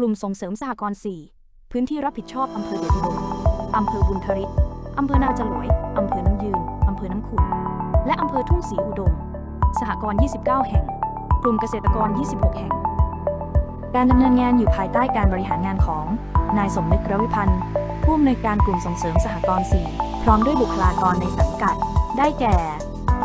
กลุ่มส่งเสริมสหกรณ์ 4 พื้นที่รับผิดชอบอำเภอเดชอุดมอำเภอบุญทริกอำเภอนาจลวยอำเภอน้ำยืนอำเภอน้ำขุ่นและอำเภอทุ่งศรีอุดม สหกรณ์ 29 แห่ง กลุ่มเกษตรกร 26 แห่ง การดำเนินงานอยู่ภายใต้การบริหารงานของ นายสมนึกระวิพันธ์ ผู้อำนวยการกลุ่มส่งเสริมสหกรณ์ 4 พร้อมด้วยบุคลากรในสังกัด ได้แก่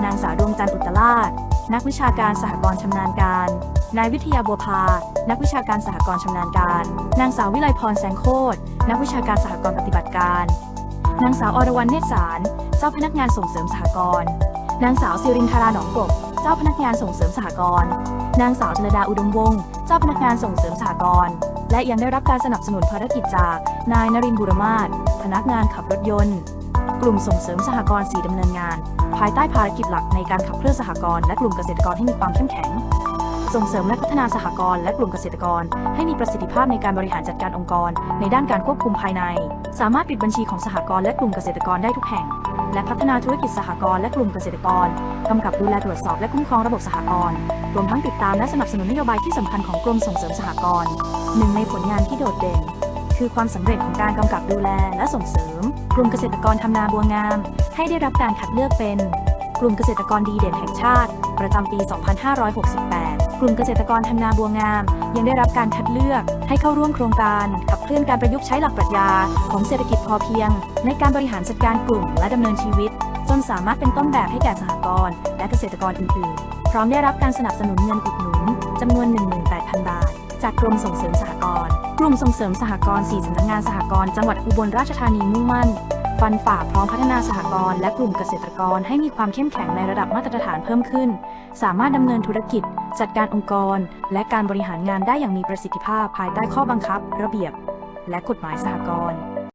นางสาวดวงจันทร์อุตลาช นักวิชาการสหกรณ์ชำนาญการ นายวิทยาบัวพา นักวิชาการสหกรณ์ชำนาญการ นางสาววิไลพรแสงโคตร นักวิชาการสหกรณ์ปฏิบัติการ นางสาวอรวรรณเนตรสาร เจ้าพนักงานส่งเสริมสหกรณ์ นางสาวสิรินทราหนองกบ เจ้าพนักงานส่งเสริมสหกรณ์ นางสาวชลดาอุดมวงศ์ เจ้าพนักงานส่งเสริมสหกรณ์ และยังได้รับการสนับสนุนภารกิจจาก นายนรินทร์บุรมาศพนักงานขับรถยนต์ กลุ่มส่งเสริมสหกรณ์สีดำเนินงาน ภายใต้ภารกิจหลักในการขับเคลื่อนสหกรณ์และกลุ่มเกษตรกรให้มีความเข้มแข็ง ส่งเสริมและพัฒนาสหกรณ์และกลุ่มเกษตรกร ให้มีประสิทธิภาพในการบริหารจัดการองค์กร ในด้านการควบคุมภายใน สามารถปิดบัญชีของสหกรณ์และกลุ่มเกษตรกรได้ทุกแห่ง และพัฒนาธุรกิจสหกรณ์และกลุ่มเกษตรกรกำกับดูแลตรวจสอบและคุ้มครองระบบสหกรณ์รวมทั้งติดตามและสนับสนุนนโยบายที่สำคัญของกรมส่งเสริมสหกรณ์หนึ่งในผลงานที่โดดเด่น คือความสำเร็จของการกำกับดูแลและส่งเสริม กลุ่มเกษตรกรทำนาบัวงาม ให้ได้รับการคัดเลือกเป็น กลุ่มเกษตรกรดีเด่นแห่งชาติ ประจำปี 2568 กลุ่มเกษตรกรทำนาบัวงาม ยังได้รับการคัดเลือกให้เข้าร่วมโครงการขับเคลื่อนการประยุกต์ใช้หลักปรัชญาของเศรษฐกิจพอเพียง ในการบริหารจัดการกลุ่มและดำเนินชีวิต จนสามารถเป็นต้นแบบให้แก่สหกรณ์และเกษตรกรอื่นๆ พร้อมได้รับการสนับสนุนเงินอุดหนุนจำนวน 18,000 บาท จากกรมส่งเสริมสหกรณ์กลุ่มส่งเสริมสหกรณ์4สำนักงานสหกรณ์จังหวัดอุบลราชธานีมุ่งมั่น ฟันฝ่าพร้อมพัฒนาสหกรณ์และกลุ่มเกษตรกรให้มีความเข้มแข็งในระดับมาตรฐานเพิ่มขึ้น สามารถดำเนินธุรกิจ จัดการองค์กร และการบริหารงานได้อย่างมีประสิทธิภาพภายใต้ข้อบังคับ ระเบียบ และกฎหมายสหกรณ์